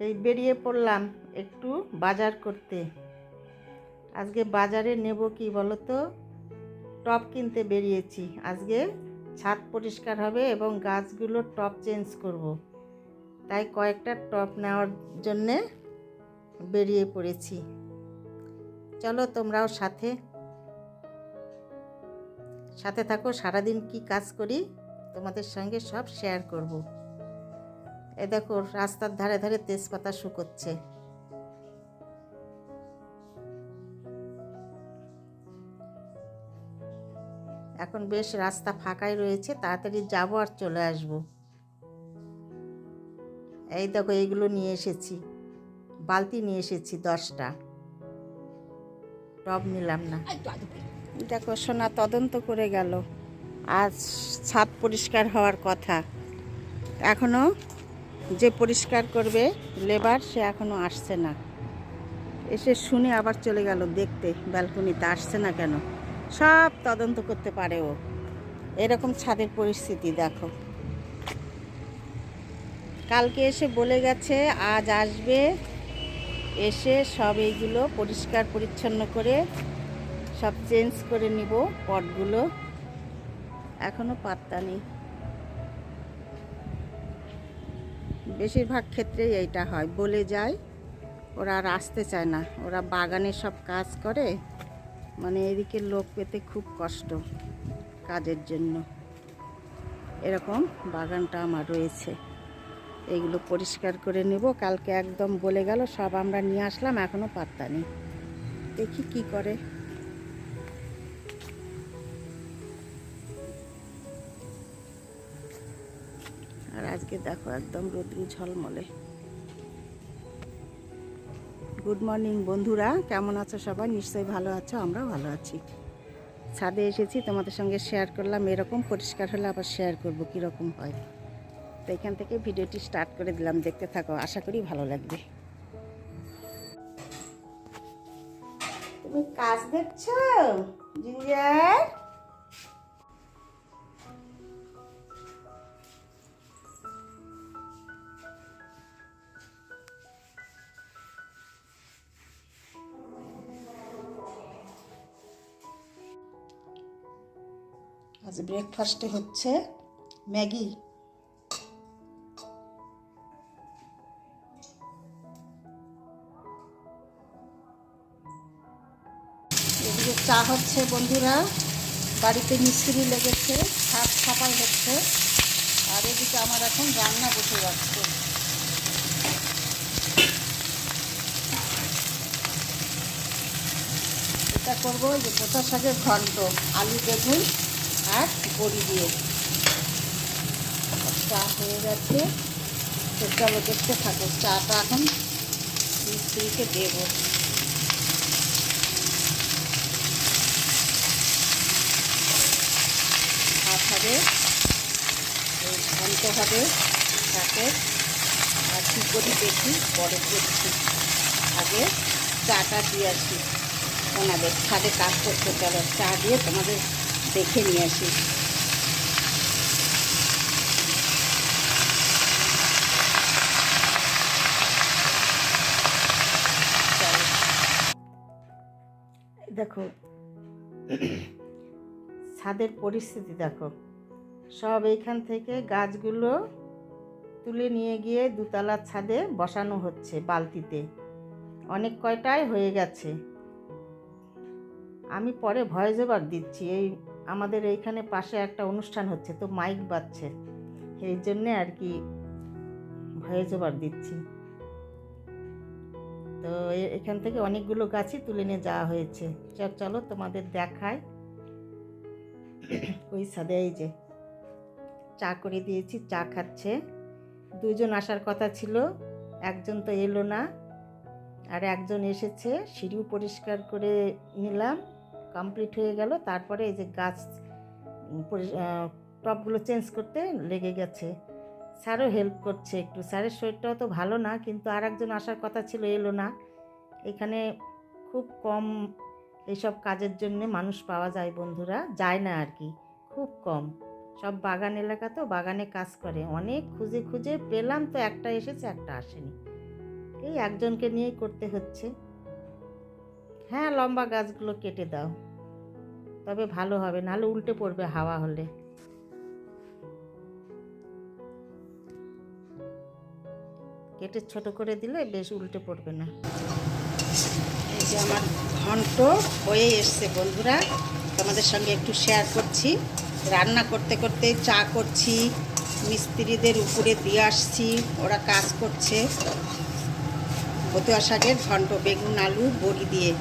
এই বেরিয়ে পড়লাম একটু বাজার করতে। আজকে বাজারে নেব কি বলো তো টপ কিনতে বেরিয়েছি। আজকে ছাদ পরিষ্কার হবে এবং গাছগুলোর টপ চেঞ্জ করব। তাই কয়েকটা টপ নেওয়ার জন্যে বেরিয়ে পড়েছি। চলো তোমরাও সাথে সাথে থাকো। সারাদিন কি কাজ করি তোমাদের সঙ্গে সব শেয়ার করব। এ দেখো, রাস্তার ধারে ধারে তেজপাতা শুকোচ্ছে। এখন বেশ রাস্তা ফাঁকাই রয়েছে, তাড়াতাড়ি যাব আর চলে আসব। এই দেখো এইগুলো নিয়ে এসেছি। বালতি নিয়ে এসেছি দশটা। টব নিলাম না। দেখো, সোনা তদন্ত করে গেল। আজ ছাদ পরিষ্কার হওয়ার কথা। এখনও যে পরিষ্কার করবে লেবার, সে এখনও আসছে না। এসে শুনে আবার চলে গেল দেখতে, ব্যালকনিতে আসছে না কেন? সব তদন্ত করতে পারে ও। এরকম ছাদের পরিস্থিতি, দেখো। কালকে এসে বলে গেছে, আজ আসবে। এসে সব এইগুলো পরিষ্কার পরিচ্ছন্ন করে সব চেঞ্জ করে নিব পটগুলো। এখনও পাত্তা নেই। বেশিরভাগ ক্ষেত্রেই এইটা হয়। বলে যায়, ওরা আর আসতে চায় না। ওরা বাগানে সব কাজ করে মানে এদিকে লোক পেতে খুব কষ্ট কাজের জন্য। এরকম বাগানটা আমার রয়েছে। এইগুলো পরিষ্কার করে নেব। কালকে একদম বলে গেল, সব আমরা নিয়ে আসলাম এখনও পাত্তা নেই। দেখি কি করে। আজকে দেখো একদম রোদ্রু ঝলমলে। গুড মর্নিং বন্ধুরা, কেমন আছো সবাই? নিশ্চয়ই ভালো আছো, আমরাও ভালো আছি। ছাদে এসেছি, তোমাদের সঙ্গে শেয়ার করলাম, এরকম পরিষ্কার হলে আবার শেয়ার করব, কীরকম হয়। তো এখান থেকে ভিডিওটি স্টার্ট করে দিলাম, দেখতে থাকো, আশা করি ভালো লাগবে। তুমি কাজ দেখছ? জিঞ্জার? আজ ব্রেকফাস্টে হচ্ছে ম্যাগি। এদিকে চা হচ্ছে বন্ধুরা, বাড়িতে মিস্ত্রি লেগেছে, ছাদ ছাপাই হচ্ছে, আর এদিকে আমার এখন রান্না বসে যাচ্ছে। এটা করব যে পোতা শাকের ঘন্ট, আলু বেগুন আর বড়ি দিয়ে। চা হয়ে গেছে। তো চলো দেখতে থাকো, চাটা এখন মিস্ত্রিকে দেবো। ভাত হবে ঘন্ট হবে শাকের আর কী করি দেখি পরে করছি আগে চাটা দিয়ে আসি। ওনাদের ছাদে কাজ করতে চলো। চা দিয়ে তোমাদের দেখে নিয়ে আসি। দেখো, ছাদের পরিস্থিতি দেখো। সব এইখান থেকে গাছগুলো তুলে নিয়ে গিয়ে দুতলার ছাদে বসানো হচ্ছে বালতিতে। অনেক কয়টাই হয়ে গেছে। আমি পরে ভয়েস ওভার দিচ্ছি, এই আমাদের এইখানে পাশে একটা অনুষ্ঠান হচ্ছে, তো মাইক বাজছে। এই জন্যে আর কি ভয়েস ওভার দিচ্ছি। তো এখান থেকে অনেকগুলো গাছই তুলে নিয়ে যাওয়া হয়েছে। চ- চলো তোমাদের দেখায় ওই সাদে এই যে চা করে দিয়েছি, চা খাচ্ছে। দুজন আসার কথা ছিল, একজন তো এলো না। আর একজন এসেছে, সিঁড়িও পরিষ্কার করে নিলাম। কমপ্লিট হয়ে গেল। তারপরে এই যে গাছ আহ, চেঞ্জ করতে লেগে গেছে। স্যারও হেল্প করছে একটু। স্যারের শরীরটাও তো ভালো না কিন্তু আর একজন আসার কথা ছিল এলো না। এখানে খুব কম এইসব কাজের জন্য মানুষ পাওয়া যায় বন্ধুরা যায় না আর কি খুব কম। সব বাগান এলাকা তো বাগানে কাজ করে। অনেক খুঁজে খুঁজে পেলাম তো একটা এসেছে একটা আসেনি। এই একজনকে নিয়েই করতে হচ্ছে। হ্যাঁ লম্বা গাছগুলো কেটে দাও। তবে ভালো হবে, নাহলে উল্টে পড়বে হাওয়া হলে। কেটে ছোট করে দিলে বেশ উল্টে পড়বে না। এই যে আমার ঘন্ট হয়ে এসছে বন্ধুরা, তোমাদের সঙ্গে একটু শেয়ার করছি। রান্না করতে করতে চা করছি, মিস্ত্রিদের উপরে দিয়ে আসছি, ওরা কাজ করছে। বতুয়া শাকের ঘন্ট, বেগুন, আলু, বড়ি দিয়ে।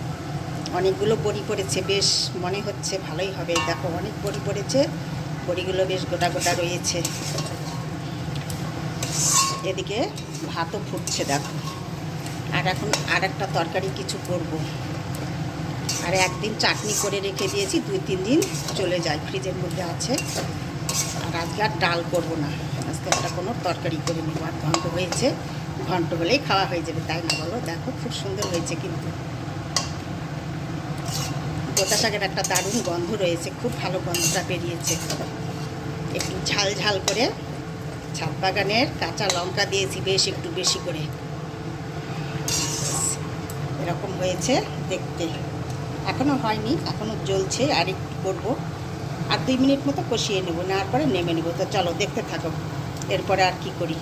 অনেকগুলো বড়ি পড়েছে, বেশ মনে হচ্ছে ভালোই হবে। দেখো, অনেক বড়ি পড়েছে বড়িগুলো বেশ গোটা গোটা রয়েছে। এদিকে ভাতও ফুটছে, দেখো। আর এখন আর একটা তরকারি কিছু করব। আর একদিন চাটনি করে রেখে দিয়েছি, দুই তিন দিন চলে যায়, ফ্রিজের মধ্যে আছে। আর আজকে আর ডাল করব না। আজকে একটা কোনো তরকারি করে নেব, আর ঘন্ট হয়েছে। ঘন্ট হলেই খাওয়া হয়ে যাবে, তাই না বলো? দেখো, খুব সুন্দর হয়েছে কিন্তু। গোটা শাকের একটা দারুণ গন্ধ রয়েছে, খুব ভালো গন্ধটা বেরিয়েছে। একটু ঝাল ঝাল করে ছাদ বাগানের কাঁচা লঙ্কা দিয়েছি, বেশ একটু বেশি করে। এরকম হয়েছে দেখতে। এখনও হয়নি এখনও জ্বলছে, আর একটু করব। আর দুই মিনিট মতো কষিয়ে নেব নেওয়ার পরে নেমে নেব। তো চলো, দেখতে থাকো, এরপরে আর কি করি।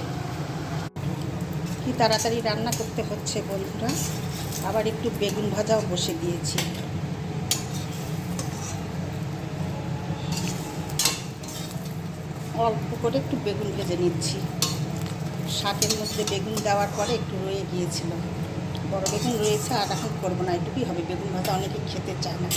কি তাড়াতাড়ি রান্না করতে হচ্ছে বন্ধুরা? আবার একটু বেগুন ভাজাও বসে দিয়েছি। অল্প করে একটু বেগুন ভেজে নিচ্ছি। শাকের মধ্যে বেগুন দেওয়ার পরে একটু রয়ে গিয়েছিল। বড় বেগুন রয়েছে আর এখন করব না এটুকুই হবে। বেগুন ভাজা অনেকে খেতে চায় না।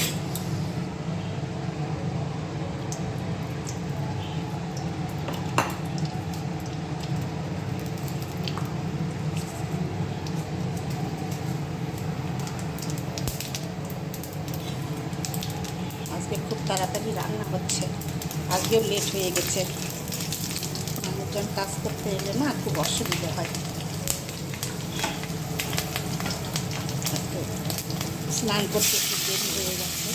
আজকে খুব তাড়াতাড়ি রান্না হচ্ছে। আজকেও লেট হয়ে গেছে। মানুষজন কাজ করতে এলে না খুব অসুবিধা হয়। স্নান করতে একটু দেরি হয়ে গেছে।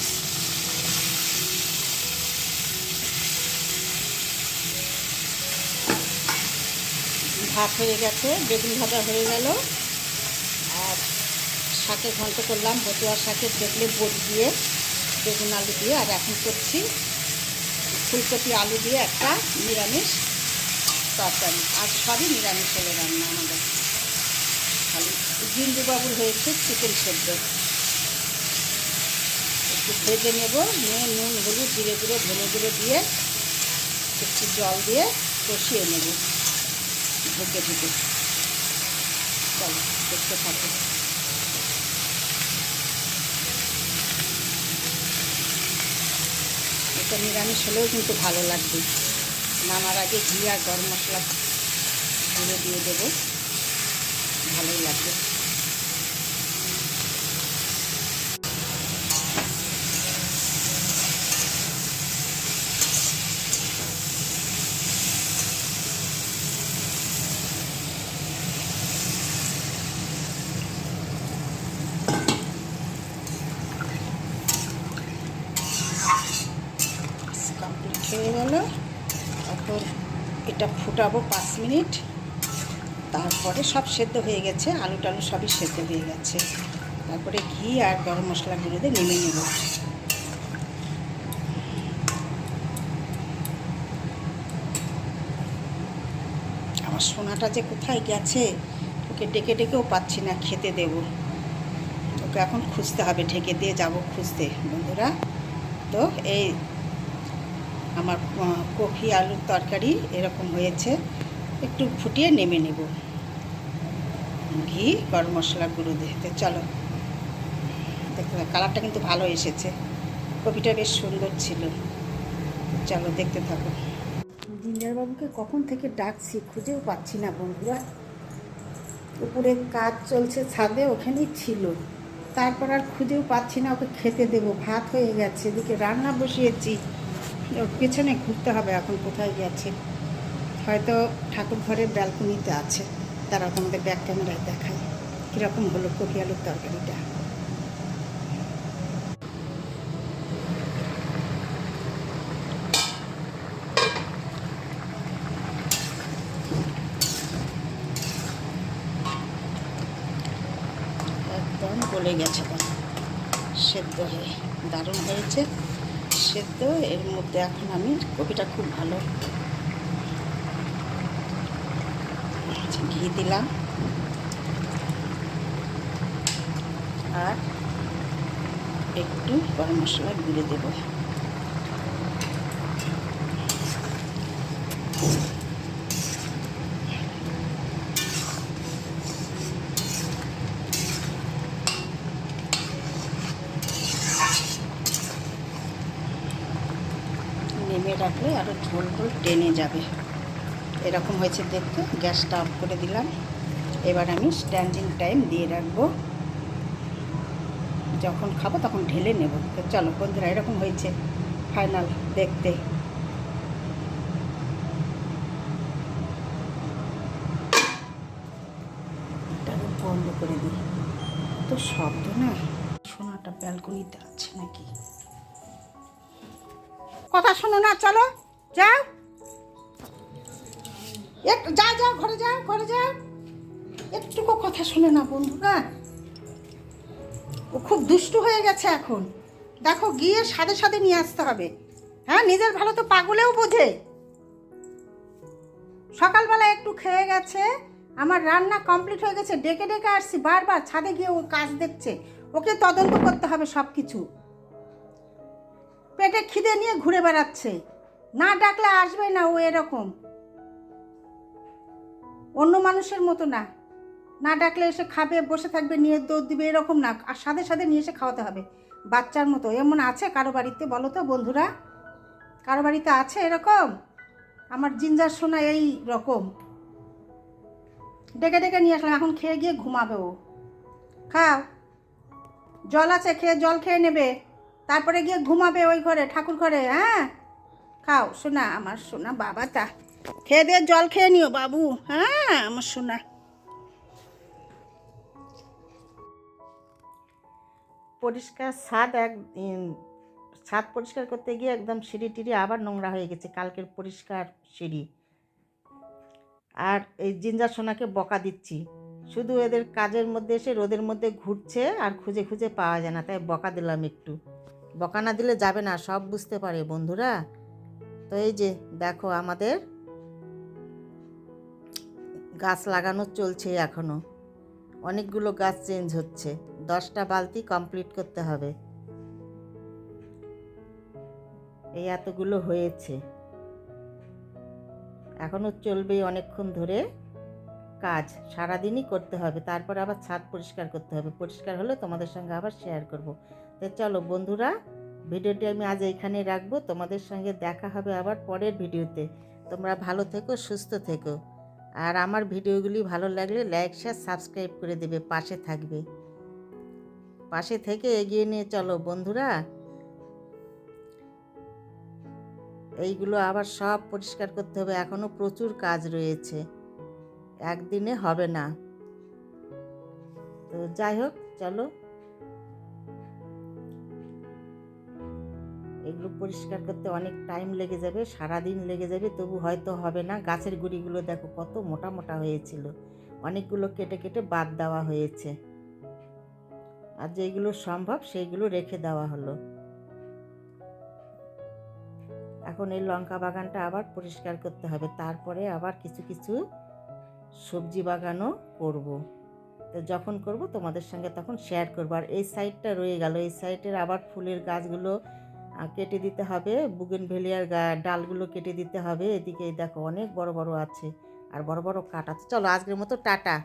ভাত হয়ে গেছে, বেগুন ভাজা হয়ে গেল। আর শাকে ঘন্ট করলাম, বতুয়া শাকের দেখলে বড়ি দিয়ে, বেগুন আলু দিয়ে, আর এখন করছি ফুলকপি আলু দিয়ে একটা নিরামিষ তরকারি। আর সবই নিরামিষ হলে রান্না আমাদের। খালি জিন্দুবাবুর হয়েছে চিকেন সেদ্ধ। একটু ভেজে নেব নিয়ে নুন, হলুদ ধীরে ধীরে ধনে গুঁড়ো দিয়ে একটু জল দিয়ে কষিয়ে নেব। ঢুকে ঢুকে। চলো, দেখতে থাকো। এটা নিরামিষ হলেও কিন্তু ভালো লাগবে। নামার আগে ঘি গরম মশলা গুঁড়ো দিয়ে দেবো। ভালোই লাগবে কমপ্লিট হয়ে গেল এখন এটা ফুটাবো পাঁচ মিনিট। তারপরে সব সেদ্ধ হয়ে গেছে, আলু টালু সবই সেদ্ধ হয়ে গেছে। তারপরে ঘি আর গরম মশলা গুঁড়ো দিয়ে নেমে নেব। আমার সোনাটা যে কোথায় গেছে, ওকে ডেকে ডেকেও পাচ্ছি না, খেতে দেব। ওকে এখন খুঁজতে হবে, ঢেকে দিয়ে যাব খুঁজতে, বন্ধুরা। তো এই আমার কফি, আলুর তরকারি এরকম হয়েছে। একটু ফুটিয়ে নেমে নেব। ঘি, গরম মশলা গুঁড়ো দিয়ে তো চলো। দেখতে কালারটা কিন্তু ভালো এসেছে। কপিটা বেশ সুন্দর ছিল। চলো, দেখতে থাকো। জিঞ্জারবাবুকে কখন থেকে ডাকছি খুঁজেও পাচ্ছি না, বন্ধুরা। উপরে কাজ চলছে, ছাদে ওখানেই ছিল। তারপর আর খুঁজেও পাচ্ছি না, ওকে খেতে দেবো। ভাত হয়ে গেছে, এদিকে রান্না বসিয়েছি। পেছনে ঘুরতে হবে, এখন কোথায় গেছে? হয়তো ঠাকুর ঘরের ব্যালকনিতে আছে, তারা তোমাদের ব্যাক ক্যামেরায় দেখায়। কীরকম হলো কপি আলুর তরকারিটা? একদম গেছে। সেদ্ধ হয়ে দারুণ হয়েছে। সেদ্ধ এর মধ্যে এখন আমি কপিটা খুব ভালো আচ্ছা, ঘি দিলাম। আর একটু গরম মশলা গুঁড়ে দেবো। ঝোল টেনে যাবে। এরকম হয়েছে দেখতে। গ্যাসটা অফ করে দিলাম। এবার আমি স্ট্যান্ডিং টাইম দিয়ে রাখব। যখন খাব তখন ঢেলে নেব। তো চলো বন্ধুরা, এরকম হয়েছে। ফাইনাল দেখতে। বন্ধ করে দিই। তো শব্দ না, সোনাটা ব্যালকনিতে আছে নাকি? কথা শোনো না, চলো। যাও। একটু যা যাও ঘরে যাও ঘরে যাও একটুকু কথা শোনে না বন্ধুরা। ও খুব দুষ্টু হয়ে গেছে এখন। দেখো, গিয়ে সাথে সাথে নিয়ে আসতে হবে। হ্যাঁ নিজের ভালো তো পাগলেও বোঝে। সকালবেলা একটু খেয়ে গেছে। আমার রান্না কমপ্লিট হয়ে গেছে। ডেকে ডেকে আসছি বারবার। ছাদে গিয়ে ও কাজ দেখছে। ওকে তদন্ত করতে হবে সব কিছু পেটে খিদে নিয়ে ঘুরে বেড়াচ্ছে। না ডাকলে আসবে না ও এরকম। অন্য মানুষের মতো না। না ডাকলে এসে খাবে, বসে থাকবে, নিয়ে দৌড় দিবে, এরকম না। আর সাথে সাথে নিয়ে এসে খাওয়াতে হবে। বাচ্চার মতো। এমন আছে কারও বাড়িতে বলো তো বন্ধুরা? কারও বাড়িতে আছে এরকম? আমার জিঞ্জার সোনা এই রকম। ডেকে ডেকে নিয়ে আসলাম। এখন খেয়ে গিয়ে ঘুমাবে ও। খাও। জল আছে, খেয়ে, জল খেয়ে নেবে। তারপরে গিয়ে ঘুমাবে ওই ঘরে, ঠাকুর ঘরে হ্যাঁ? খাও শোনা আমার সোনা বাবা তা খেয়ে দিয়ে জল খেয়ে নিও বাবু। হ্যাঁ আমার সোনা। পরিষ্কার ছাদ এক ছাদ পরিষ্কার করতে গিয়ে একদম সিঁড়ি টিড়ি আবার নোংরা হয়ে গেছে, কালকের পরিষ্কার সিঁড়ি। আর এই জিঞ্জার সোনাকে বকা দিচ্ছি। শুধু এদের কাজের মধ্যে এসে রোদের মধ্যে ঘুরছে আর খুঁজে খুঁজে পাওয়া যায় না, তাই বকা দিলাম একটু। বকা না দিলে যাবে না, সব বুঝতে পারে বন্ধুরা। তো এই যে দেখো আমাদের গাছ লাগানো চলছে এখনও। অনেকগুলো গাছ চেঞ্জ হচ্ছে। দশটা বালতি কমপ্লিট করতে হবে। এই এতগুলো হয়েছে। এখনও চলবে অনেকক্ষণ ধরে কাজ। সারাদিনই করতে হবে। তারপর আবার ছাদ পরিষ্কার করতে হবে। পরিষ্কার হলে তোমাদের সঙ্গে আবার শেয়ার করব। তো চলো বন্ধুরা ভিডিওটি আমি আজ এইখানে রাখব। তোমাদের সঙ্গে দেখা হবে আবার পরের ভিডিওতে। তোমরা ভালো থেকো, সুস্থ থেকো। আর আমার ভিডিওগুলি ভালো লাগলে লাইক, শেয়ার, সাবস্ক্রাইব করে দেবে, পাশে থাকবে। পাশে থেকে এগিয়ে নিয়ে চলো বন্ধুরা। এইগুলো আবার সব পরিষ্কার করতে হবে। এখনও প্রচুর কাজ রয়েছে। একদিনে হবে না। তো যাই হোক, চলো। পরিষ্কার করতে অনেক টাইম লেগে যাবে সারা দিন লেগে যাবে, তবু হয়তো হবে না। গাছের গুঁড়িগুলো দেখো কত মোটা মোটা হয়েছিল। অনেকগুলো কেটে কেটে বাদ দেওয়া হয়েছে। আর যেগুলো সম্ভব সেইগুলো রেখে দেওয়া হলো। এখন এই লঙ্কা বাগানটা আবার পরিষ্কার করতে হবে। তারপরে আবার কিছু কিছু সবজি বাগানও করব। তো যখন করব তোমাদের সঙ্গে তখন শেয়ার করব। আর এই সাইডটা রয়ে গেল। এই সাইডের আবার ফুলের গাছগুলো কেটে দিতে হবে। বুগেন ভেলিয়ার গা, ডালগুলো কেটে দিতে হবে। এদিকে দেখো অনেক বড় বড় আছে। আর বড় বড় কাটা আছে। চলো আজকের মতো টাটা।